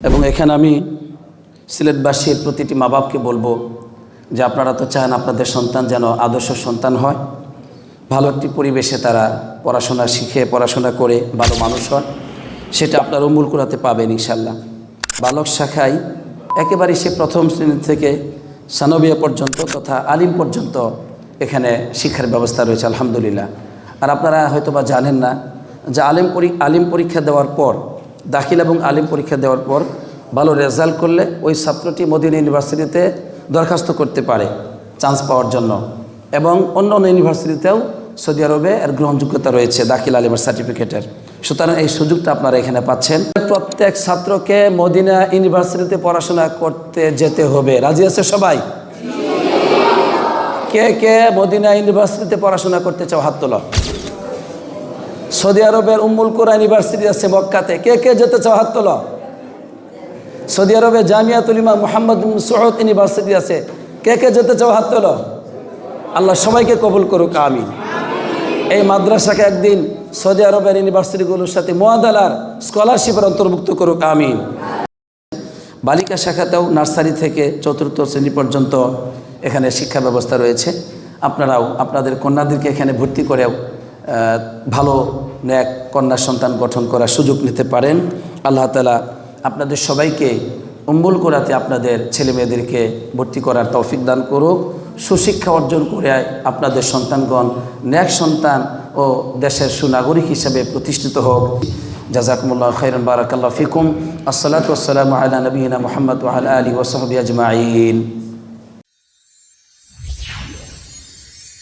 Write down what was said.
এবং এখানে আমি সিলেটবাসীর প্রতিটি মা বাপকে বলব যে আপনারা তো চান আপনাদের সন্তান যেন আদর্শ সন্তান হয়, ভালো একটি পরিবেশে তারা পড়াশোনা শিখে, পড়াশোনা করে ভালো মানুষ হয় সেটা আপনার অমূল করাতে পাবেন ইনশাল্লাহ বালক শাখায় একেবারে সে প্রথম শ্রেণি থেকে সানবিয়া পর্যন্ত তথা আলিম পর্যন্ত এখানে শিক্ষার ব্যবস্থা রয়েছে, আলহামদুলিল্লাহ। আর আপনারা হয়তো বা জানেন না যে আলিম পরী, আলিম পরীক্ষা দেওয়ার পর দাখিল এবং আলিম পরীক্ষা দেওয়ার পর ভালো রেজাল্ট করলে ওই ছাত্রটি মদিনা ইউনিভার্সিটিতে দরখাস্ত করতে পারে, চান্স পাওয়ার জন্য। এবং অন্য অন্য ইউনিভার্সিটিতেও সৌদি আরবে এর গ্রহণযোগ্যতা রয়েছে দাখিল আলিমের সার্টিফিকেটের। সুতরাং এই সুযোগটা আপনারা এখানে পাচ্ছেন। প্রত্যেক ছাত্রকে মদিনা ইউনিভার্সিটিতে পড়াশোনা করতে যেতে হবে। রাজি আছে সবাই? কে কে মদিনা ইউনিভার্সিটিতে পড়াশোনা করতে চাও হাত তোলো। সৌদি আরবের উম্মুল কোরআন ইউনিভার্সিটি আছে মক্কাতে। কে কে যেতে চাও হাত তোলো। সৌদি আরবে জামিয়াতুল ইমাম মোহাম্মদ সৌদ ইউনিভার্সিটি আছে। কে কে যেতে চাও হাত তোলো। আল্লাহ সবাইকে কবুল করুক, আমিন। এই মাদ্রাসাকে একদিন সৌদি আরবের ইউনিভার্সিটিগুলোর সাথে মোয়াদালার স্কলারশিপের অন্তর্ভুক্ত করুক, আমিন। বালিকা শাখাতেও নার্সারি থেকে চতুর্থ শ্রেণি পর্যন্ত এখানে শিক্ষা ব্যবস্থা রয়েছে। আপনারাও, আপনাদের কন্যাদেরকে এখানে ভর্তি করেও ভালো ন্যাক কন্যা সন্তান গঠন করার সুযোগ নিতে পারেন। আল্লাহ তালা আপনাদের সবাইকে অম্বুল করাতে আপনাদের ছেলে মেয়েদেরকে ভর্তি করার তৌফিক দান করুক। সুশিক্ষা অর্জন করে আপনাদের সন্তানগণ ন্যাক সন্তান ও দেশের সুনাগরিক হিসাবে প্রতিষ্ঠিত হোক। জাজাকুমুল্লাহ খৈরন বারাকাল্লাহ ফিকুম। আসসালাতু আসসালামু আলা নবীনা মোহাম্মদ ওয়াল আলী ওসহবি আজমাইন।